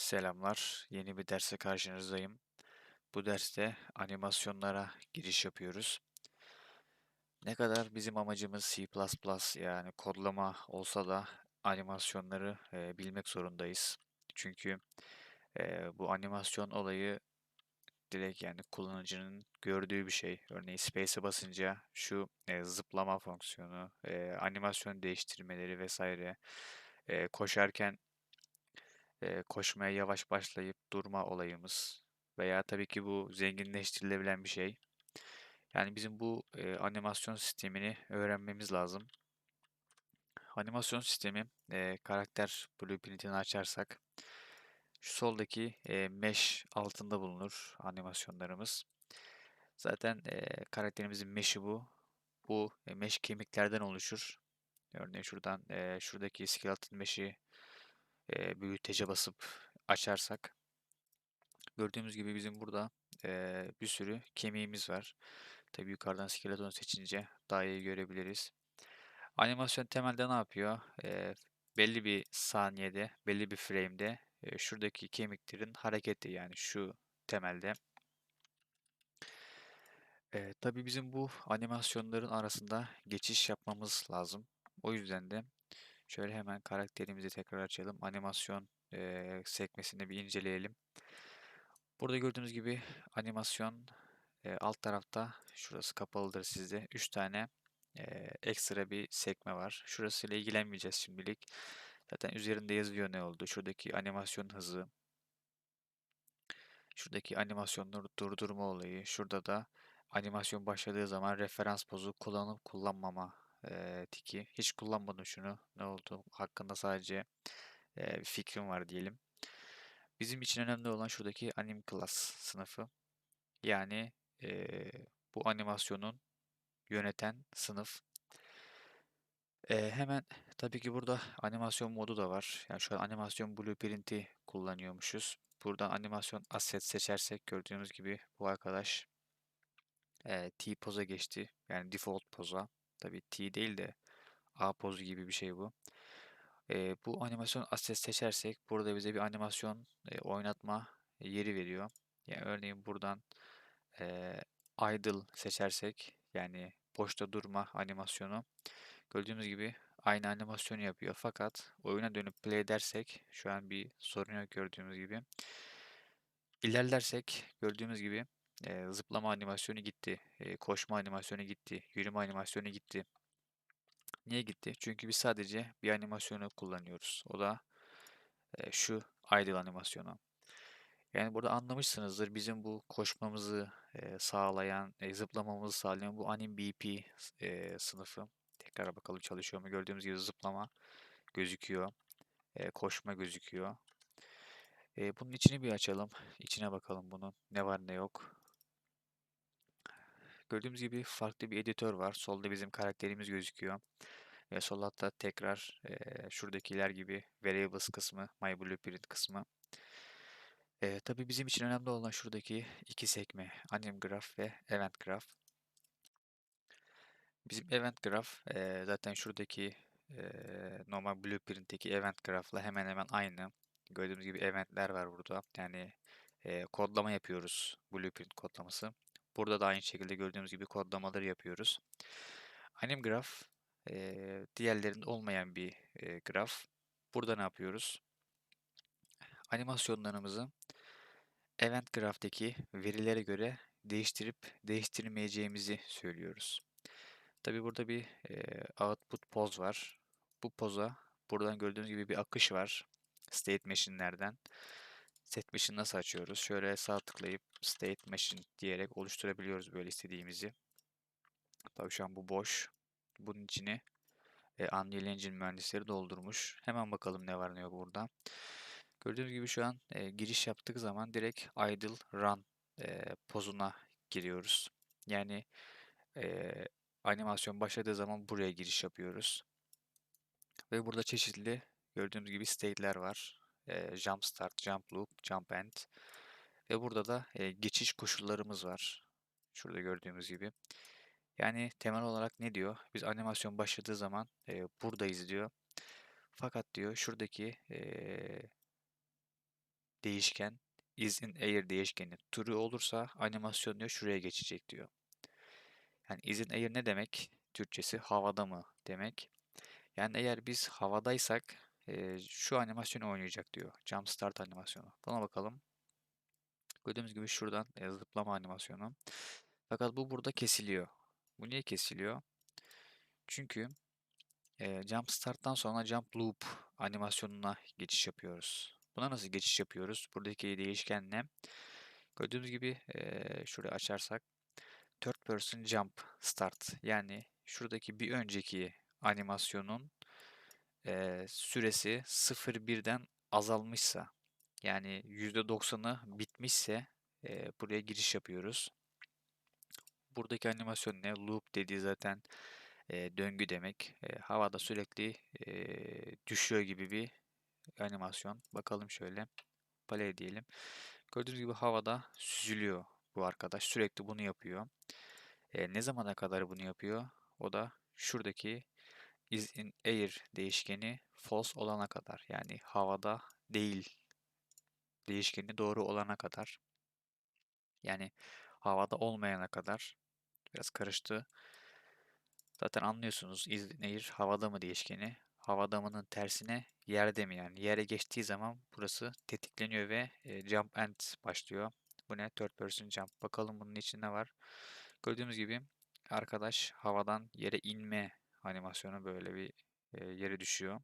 Selamlar. Yeni bir derse karşınızdayım. Bu derste animasyonlara giriş yapıyoruz. Ne kadar bizim amacımız C++ yani kodlama olsa da animasyonları e, bilmek zorundayız. Çünkü e, bu animasyon olayı direkt yani kullanıcının gördüğü bir şey. Örneğin space'e basınca şu e, zıplama fonksiyonu, e, animasyon değiştirmeleri vesaire. E, koşarken koşmaya yavaş başlayıp durma olayımız veya tabii ki bu zenginleştirilebilen bir şey. Yani bizim bu e, animasyon sistemini öğrenmemiz lazım. Animasyon sistemi e, karakter blueprint'ini açarsak şu soldaki e, mesh altında bulunur animasyonlarımız. Zaten e, karakterimizin mesh'i bu. Bu e, mesh kemiklerden oluşur. Örneğin şuradan e, şuradaki skeleton mesh'i e, büyütece basıp açarsak gördüğümüz gibi bizim burada e, bir sürü kemiğimiz var. Tabi yukarıdan skeleton seçince daha iyi görebiliriz. Animasyon temelde ne yapıyor? E, belli bir saniyede, belli bir frame'de e, şuradaki kemiklerin hareketi yani şu temelde. E, tabii bizim bu animasyonların arasında geçiş yapmamız lazım. O yüzden de şöyle hemen karakterimizi tekrar açalım. Animasyon e, sekmesini bir inceleyelim. Burada gördüğünüz gibi animasyon e, alt tarafta şurası kapalıdır sizde. 3 tane e, ekstra bir sekme var. Şurasıyla ilgilenmeyeceğiz şimdilik. Zaten üzerinde yazıyor ne oldu. Şuradaki animasyon hızı. Şuradaki animasyonları durdurma olayı. Şurada da animasyon başladığı zaman referans pozu kullanıp kullanmama e, tiki. Hiç kullanmadım şunu. Ne oldu hakkında sadece e, bir fikrim var diyelim. Bizim için önemli olan şuradaki anim class sınıfı. Yani e, bu animasyonun yöneten sınıf. E, hemen tabii ki burada animasyon modu da var. Yani şu an animasyon blueprint'i kullanıyormuşuz. Buradan animasyon asset seçersek gördüğünüz gibi bu arkadaş e, T poza geçti. Yani default poza. Tabii T değil de A pozu gibi bir şey bu. E, bu animasyon asset seçersek burada bize bir animasyon e, oynatma yeri veriyor. Yani örneğin buradan e, idle seçersek yani boşta durma animasyonu gördüğünüz gibi aynı animasyonu yapıyor. Fakat oyuna dönüp play dersek şu an bir sorun yok gördüğümüz gibi. İlerlersek gördüğümüz gibi e, zıplama animasyonu gitti, e, koşma animasyonu gitti, yürüme animasyonu gitti. Niye gitti? Çünkü biz sadece bir animasyonu kullanıyoruz. O da e, şu idle animasyonu. Yani burada anlamışsınızdır bizim bu koşmamızı e, sağlayan, e, zıplamamızı sağlayan bu anim BP e, sınıfı. Tekrar bakalım çalışıyor mu? Gördüğümüz gibi zıplama gözüküyor. E, koşma gözüküyor. E, bunun içini bir açalım. İçine bakalım bunun. Ne var ne yok. Gördüğümüz gibi farklı bir editör var. Solda bizim karakterimiz gözüküyor. Ve sol altta tekrar e, şuradakiler gibi variables kısmı, my blueprint kısmı. E, tabii bizim için önemli olan şuradaki iki sekme, anim graph ve event graph. Bizim event graph e, zaten şuradaki e, normal blueprint'teki event graph'la hemen hemen aynı. Gördüğümüz gibi eventler var burada. Yani e, kodlama yapıyoruz. Blueprint kodlaması. Burada da aynı şekilde gördüğümüz gibi kodlamaları yapıyoruz. Anim graph e, diğerlerinde olmayan bir e, graf. Burada ne yapıyoruz? Animasyonlarımızı event graftaki verilere göre değiştirip değiştirmeyeceğimizi söylüyoruz. Tabi burada bir e, output poz var. Bu poza buradan gördüğünüz gibi bir akış var. State machine'lerden. State machine nasıl açıyoruz? Şöyle sağ tıklayıp state machine diyerek oluşturabiliyoruz böyle istediğimizi. Tabii şu an bu boş. Bunun içine e, Unreal Engine mühendisleri doldurmuş. Hemen bakalım ne var ne yok burada. Gördüğünüz gibi şu an e, giriş yaptık zaman direkt idle run e, pozuna giriyoruz. Yani e, animasyon başladığı zaman buraya giriş yapıyoruz. Ve burada çeşitli gördüğünüz gibi state'ler var. E, jump start, jump loop, jump end. Ve burada da e, geçiş koşullarımız var. Şurada gördüğümüz gibi. Yani temel olarak ne diyor? Biz animasyon başladığı zaman e, buradayız diyor. Fakat diyor şuradaki e, değişken is in air değişkeni true olursa animasyon diyor şuraya geçecek diyor. Yani is in air ne demek? Türkçesi havada mı demek. Yani eğer biz havadaysak e, şu animasyonu oynayacak diyor. Jump start animasyonu. Buna bakalım. Gördüğümüz gibi şuradan e, zıplama animasyonu. Fakat bu burada kesiliyor. Bu niye kesiliyor? Çünkü e, jump start'tan sonra jump loop animasyonuna geçiş yapıyoruz. Buna nasıl geçiş yapıyoruz? Buradaki değişken ne? Gördüğümüz gibi e, şurayı açarsak third person jump start yani şuradaki bir önceki animasyonun e, süresi 0.1'den azalmışsa yani %90'ı bitmişse e, buraya giriş yapıyoruz. Buradaki animasyon ne? Loop dediği zaten e, döngü demek. E, havada sürekli e, düşüyor gibi bir animasyon. Bakalım şöyle. Play diyelim. Gördüğünüz gibi havada süzülüyor bu arkadaş. Sürekli bunu yapıyor. E, ne zamana kadar bunu yapıyor? O da şuradaki is in air değişkeni false olana kadar. Yani havada değil değişkeni doğru olana kadar. Yani havada olmayana kadar biraz karıştı. Zaten anlıyorsunuz is in air havada mı değişkeni? Havada mı'nın tersine yerde mi yani? Yere geçtiği zaman burası tetikleniyor ve e, jump end başlıyor. Bu ne? Third person jump. Bakalım bunun içinde ne var? Gördüğümüz gibi arkadaş havadan yere inme animasyonu böyle bir e, yere düşüyor.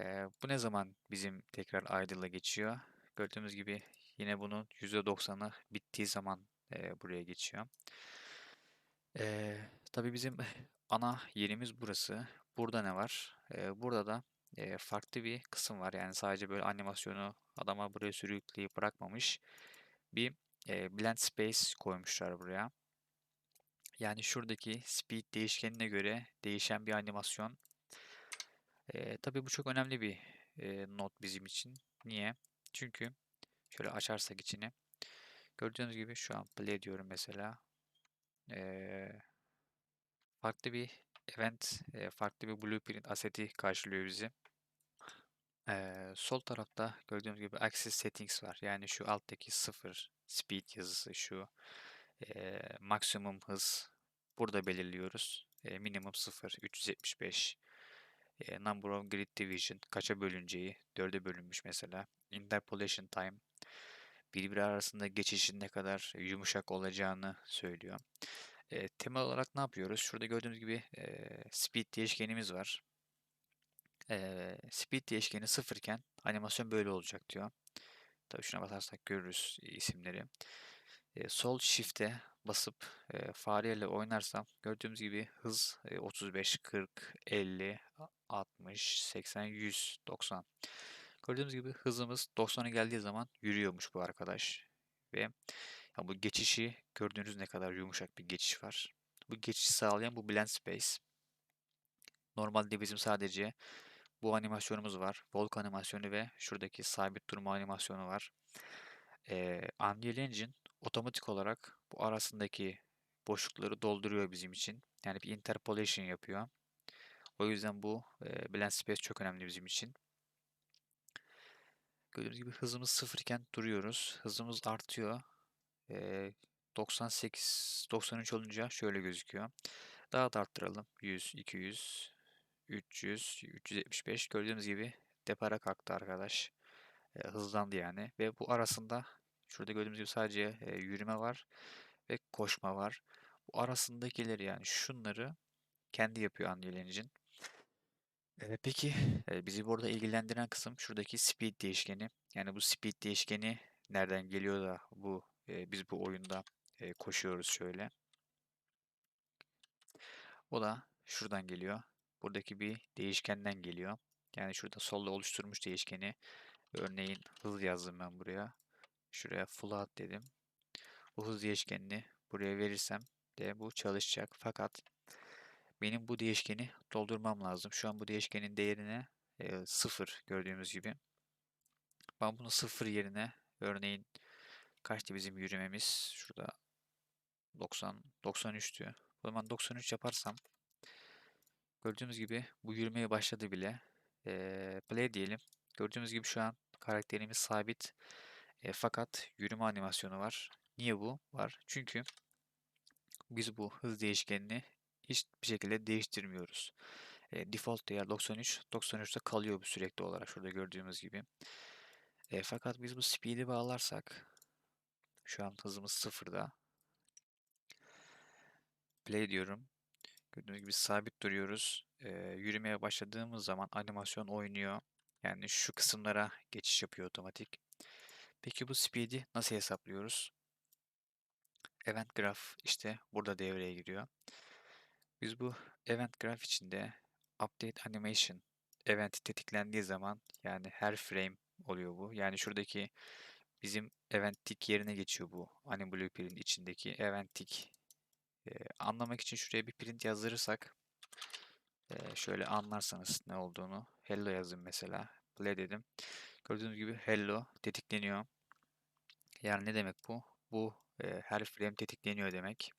E, bu ne zaman bizim tekrar idle'a geçiyor? Gördüğümüz gibi yine bunun %90'ı bittiği zaman e, buraya geçiyor. E, tabii bizim ana yerimiz burası. Burada ne var? E, burada da e, farklı bir kısım var. Yani sadece böyle animasyonu adama buraya sürükleyip bırakmamış. Bir e, blend space koymuşlar buraya. Yani şuradaki speed değişkenine göre değişen bir animasyon. E, tabii bu çok önemli bir e, not bizim için. Niye? Çünkü şöyle açarsak içini. Gördüğünüz gibi şu an play diyorum mesela. E, farklı bir event, e, farklı bir blueprint aseti karşılıyor bizi. E, sol tarafta gördüğünüz gibi axis settings var. Yani şu alttaki 0 speed yazısı şu e, maksimum hız burada belirliyoruz. E, minimum 0 375 e, number of grid division kaça bölüneceği 4'e bölünmüş mesela. Interpolation time birbiri arasında geçişin ne kadar yumuşak olacağını söylüyor. E, temel olarak ne yapıyoruz? Şurada gördüğünüz gibi e, speed değişkenimiz var. E, speed değişkeni sıfırken animasyon böyle olacak diyor. Tabii şuna basarsak görürüz isimleri. E, sol shift'e basıp e, fareyle oynarsam gördüğümüz gibi hız e, 35, 40, 50, 60, 80, 100, 90. Gördüğümüz gibi hızımız 90'a geldiği zaman yürüyormuş bu arkadaş. Ve ya bu geçişi gördüğünüz ne kadar yumuşak bir geçiş var. Bu geçişi sağlayan bu blend space. Normalde bizim sadece bu animasyonumuz var. Volk animasyonu ve şuradaki sabit durma animasyonu var. Ee, Unreal Engine otomatik olarak bu arasındaki boşlukları dolduruyor bizim için. Yani bir interpolation yapıyor. O yüzden bu e, blend space çok önemli bizim için. Gördüğünüz gibi hızımız sıfırken duruyoruz. Hızımız artıyor. E, 98, 93 olunca şöyle gözüküyor. Daha da arttıralım. 100, 200, 300, 375 gördüğünüz gibi depara kalktı arkadaş. E, hızlandı yani. Ve bu arasında şurada gördüğünüz gibi sadece e, yürüme var ve koşma var. Bu arasındakileri yani şunları kendi yapıyor Unreal Engine. E, peki e, bizi burada ilgilendiren kısım şuradaki speed değişkeni. Yani bu speed değişkeni nereden geliyor da bu e, biz bu oyunda e, koşuyoruz şöyle. O da şuradan geliyor. Buradaki bir değişkenden geliyor. Yani şurada solda oluşturmuş değişkeni. Örneğin hız yazdım ben buraya. Şuraya float dedim. Bu hız değişkenini buraya verirsem de bu çalışacak. Fakat benim bu değişkeni doldurmam lazım. Şu an bu değişkenin değerine e, 0 gördüğümüz gibi. Ben bunu 0 yerine örneğin kaçtı bizim yürümemiz? Şurada 90 93'tü. O zaman 93 yaparsam gördüğünüz gibi bu yürümeye başladı bile. E, play diyelim. Gördüğümüz gibi şu an karakterimiz sabit. E, fakat yürüme animasyonu var. Niye bu var? Çünkü biz bu hız değişkenini hiçbir şekilde değiştirmiyoruz. E, default değer 93. 93'te kalıyor bu sürekli olarak şurada gördüğümüz gibi. E, fakat biz bu speed'i bağlarsak şu an hızımız sıfırda. Play diyorum. Gördüğünüz gibi sabit duruyoruz. E, yürümeye başladığımız zaman animasyon oynuyor. Yani şu kısımlara geçiş yapıyor otomatik. Peki bu speed'i nasıl hesaplıyoruz? Event graph işte burada devreye giriyor. Biz bu event graph içinde update animation event tetiklendiği zaman yani her frame oluyor bu. Yani şuradaki bizim event tick yerine geçiyor bu print içindeki event tick. Ee, anlamak için şuraya bir print yazdırırsak e, şöyle anlarsanız ne olduğunu hello yazın mesela play dedim. Gördüğünüz gibi hello tetikleniyor. Yani ne demek bu? Bu e, her frame tetikleniyor demek.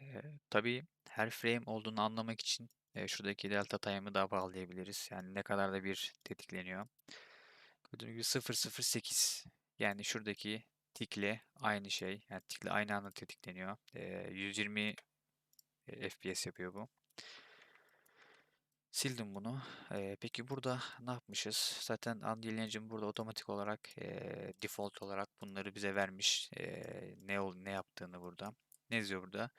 E, tabii her frame olduğunu anlamak için e, şuradaki delta time'ı da bağlayabiliriz. Yani ne kadar da bir tetikleniyor. Gördüğünüz gibi 008 yani şuradaki tikle aynı şey. Yani tikle aynı anda tetikleniyor. E, 120 e, FPS yapıyor bu. Sildim bunu. Ee, peki burada ne yapmışız? Zaten Unreal Engine burada otomatik olarak e, default olarak bunları bize vermiş. E, ne ol ne yaptığını burada. Ne yazıyor burada?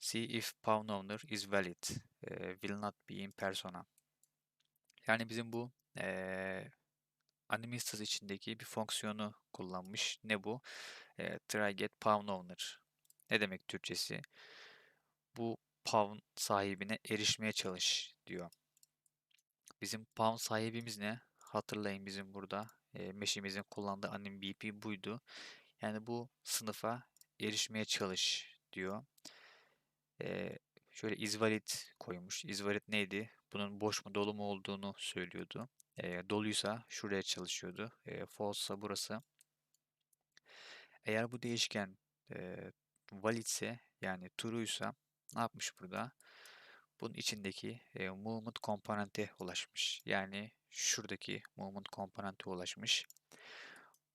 See if pawn owner is valid. E, will not be in persona. Yani bizim bu e, Animistas içindeki bir fonksiyonu kullanmış. Ne bu? E, try get pawn owner. Ne demek Türkçesi? Bu pawn sahibine erişmeye çalış diyor. Bizim pawn sahibimiz ne? Hatırlayın bizim burada e, meşimizin kullandığı anim BP buydu. Yani bu sınıfa erişmeye çalış diyor. E, şöyle isvalid koymuş. Isvalid neydi? Bunun boş mu dolu mu olduğunu söylüyordu. E, doluysa şuraya çalışıyordu. E, false'sa burası. Eğer bu değişken e, validse yani true'ysa ne yapmış burada? Bunun içindeki e, movement komponente ulaşmış. Yani şuradaki movement komponente ulaşmış.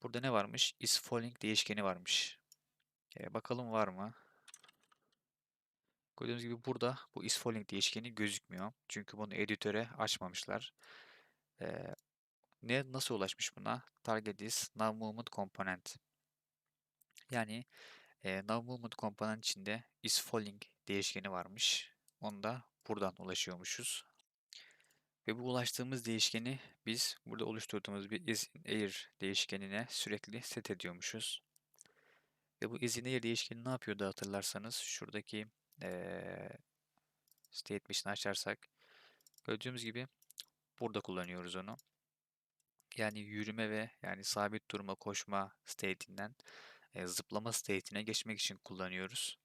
Burada ne varmış? Is falling değişkeni varmış. E, bakalım var mı? Gördüğünüz gibi burada bu is falling değişkeni gözükmüyor. Çünkü bunu editöre açmamışlar. E, ne nasıl ulaşmış buna? Target is now movement component. Yani e, now movement component içinde is falling değişkeni varmış. Onu da buradan ulaşıyormuşuz. Ve bu ulaştığımız değişkeni biz burada oluşturduğumuz bir isInAir değişkenine sürekli set ediyormuşuz. Ve bu isInAir değişkeni ne yapıyordu hatırlarsanız şuradaki ee, statement'ini açarsak gördüğümüz gibi burada kullanıyoruz onu. Yani yürüme ve yani sabit durma koşma state'inden e, zıplama state'ine geçmek için kullanıyoruz.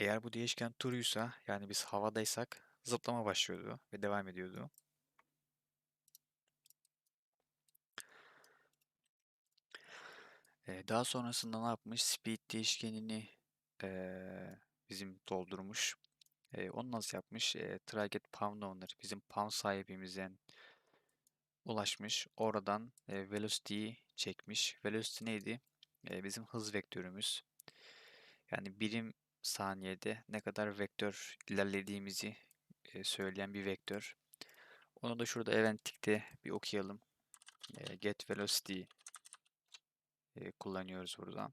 Eğer bu değişken turuysa yani biz havadaysak zıplama başlıyordu ve devam ediyordu. Ee, daha sonrasında ne yapmış? Speed değişkenini ee, bizim doldurmuş. Ee, onu nasıl yapmış? E, try get pound owner bizim pound sahibimizden ulaşmış. Oradan e, velocity'yi çekmiş. Velocity neydi? E, bizim hız vektörümüz. Yani birim saniyede ne kadar vektör ilerlediğimizi söyleyen bir vektör. Onu da şurada eventikte bir okuyalım. Get velocity kullanıyoruz burada.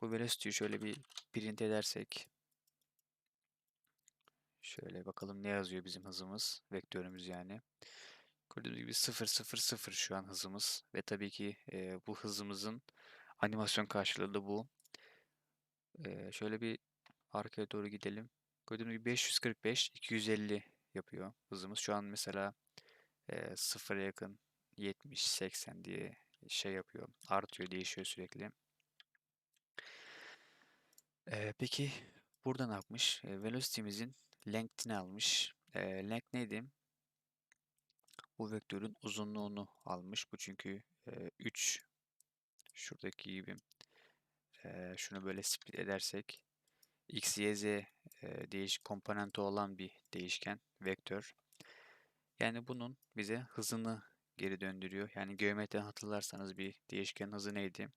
Bu velocity'yi şöyle bir print edersek şöyle bakalım ne yazıyor bizim hızımız, vektörümüz yani. Gördüğünüz gibi 0 0 0 şu an hızımız ve tabii ki bu hızımızın animasyon karşılığı da bu. Ee, şöyle bir arkaya doğru gidelim. Gördüğünüz gibi 545, 250 yapıyor hızımız. Şu an mesela e, sıfıra yakın 70, 80 diye şey yapıyor. Artıyor, değişiyor sürekli. Ee, peki burada ne yapmış? E, velocity'mizin length'ini almış. E, length neydi? Bu vektörün uzunluğunu almış. Bu çünkü e, 3 şuradaki gibi e, şunu böyle split edersek x, y, z e, değişik komponenti olan bir değişken, vektör. Yani bunun bize hızını geri döndürüyor. Yani geometriden hatırlarsanız bir değişkenin hızı neydi?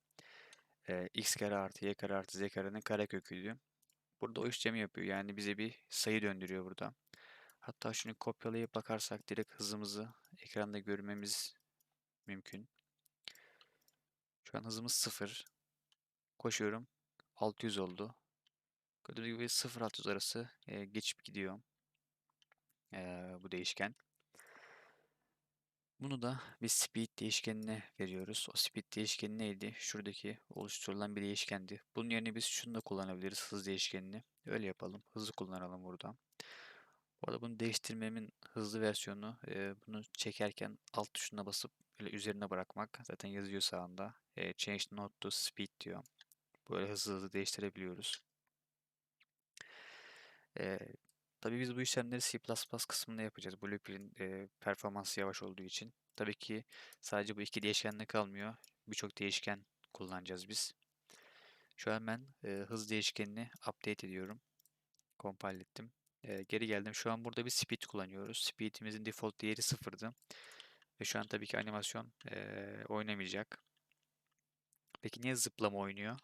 Ee, x kare artı y kare artı z karenin kareköküydü. Burada o işlemi yapıyor. Yani bize bir sayı döndürüyor burada. Hatta şunu kopyalayıp bakarsak direkt hızımızı ekranda görmemiz mümkün. Şu an hızımız 0. Koşuyorum. 600 oldu. Gördüğünüz gibi 0-600 arası e, geçip gidiyor e, bu değişken. Bunu da bir speed değişkenine veriyoruz. O speed değişkeni neydi? Şuradaki oluşturulan bir değişkendi. Bunun yerine biz şunu da kullanabiliriz. Hız değişkenini. Öyle yapalım. Hızı kullanalım burada. Bu arada bunu değiştirmemin hızlı versiyonu e, bunu çekerken alt tuşuna basıp böyle üzerine bırakmak. Zaten yazıyor sağında. E, change node to speed diyor. Böyle hızlı hızlı değiştirebiliyoruz. E, tabii biz bu işlemleri C++ kısmında yapacağız. Blueprint e, performansı yavaş olduğu için. Tabii ki sadece bu iki değişkenle kalmıyor. Birçok değişken kullanacağız biz. Şu an ben e, hız değişkenini update ediyorum. Compile ettim. E, geri geldim. Şu an burada bir speed kullanıyoruz. Speed'imizin default değeri sıfırdı. Ve şu an tabii ki animasyon e, oynamayacak. Peki niye zıplama oynuyor?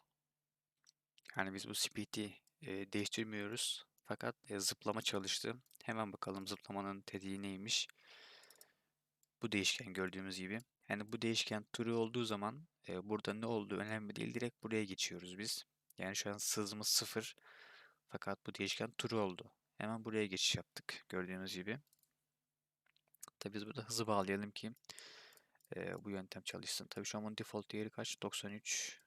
Yani biz bu speed'i e, değiştirmiyoruz. Fakat e, zıplama çalıştı. Hemen bakalım zıplamanın tetiği neymiş. Bu değişken gördüğümüz gibi. Yani bu değişken true olduğu zaman e, burada ne olduğu önemli değil. Direkt buraya geçiyoruz biz. Yani şu an hızımız sıfır. Fakat bu değişken true oldu. Hemen buraya geçiş yaptık gördüğünüz gibi. Tabii biz burada hızı bağlayalım ki e, bu yöntem çalışsın. Tabii şu an bunun default değeri kaç? 93.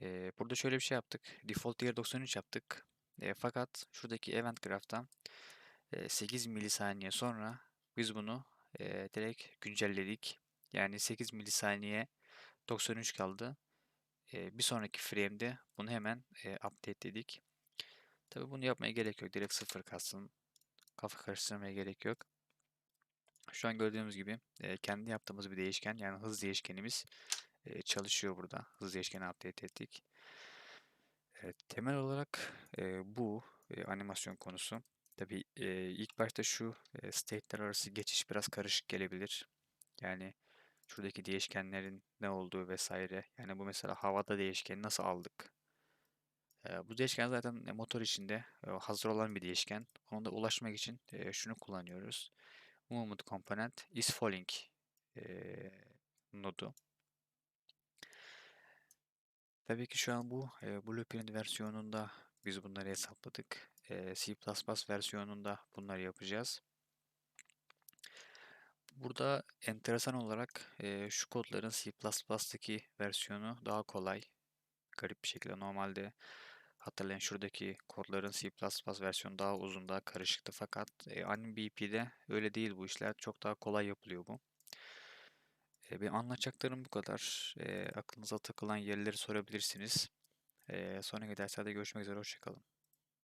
E, burada şöyle bir şey yaptık. Default değeri 93 yaptık. E, fakat şuradaki event graph'tan e, 8 milisaniye sonra biz bunu e, direkt güncelledik. Yani 8 milisaniye 93 kaldı. E, bir sonraki frame'de bunu hemen e, update dedik. Tabii bunu yapmaya gerek yok. Direkt sıfır kalsın. Kafa karıştırmaya gerek yok. Şu an gördüğümüz gibi e, kendi yaptığımız bir değişken yani hız değişkenimiz e, çalışıyor burada. Hız değişkeni update ettik. Evet, temel olarak e, bu e, animasyon konusu. Tabii e, ilk başta şu e, state'ler arası geçiş biraz karışık gelebilir. Yani şuradaki değişkenlerin ne olduğu vesaire. Yani bu mesela havada değişkeni nasıl aldık? E, bu değişken zaten e, motor içinde e, hazır olan bir değişken. Ona da ulaşmak için e, şunu kullanıyoruz. Movement component is falling e, nodu. Tabii ki şu an bu Blueprint versiyonunda biz bunları hesapladık. C++ versiyonunda bunları yapacağız. Burada enteresan olarak şu kodların C++'daki versiyonu daha kolay. Garip bir şekilde normalde hatırlayın şuradaki kodların C++ versiyonu daha uzun, daha karışıktı. Fakat e, AnimeBP'de öyle değil bu işler. Çok daha kolay yapılıyor bu. E, benim anlatacaklarım bu kadar. E, aklınıza takılan yerleri sorabilirsiniz. E, sonraki derslerde görüşmek üzere. Hoşçakalın.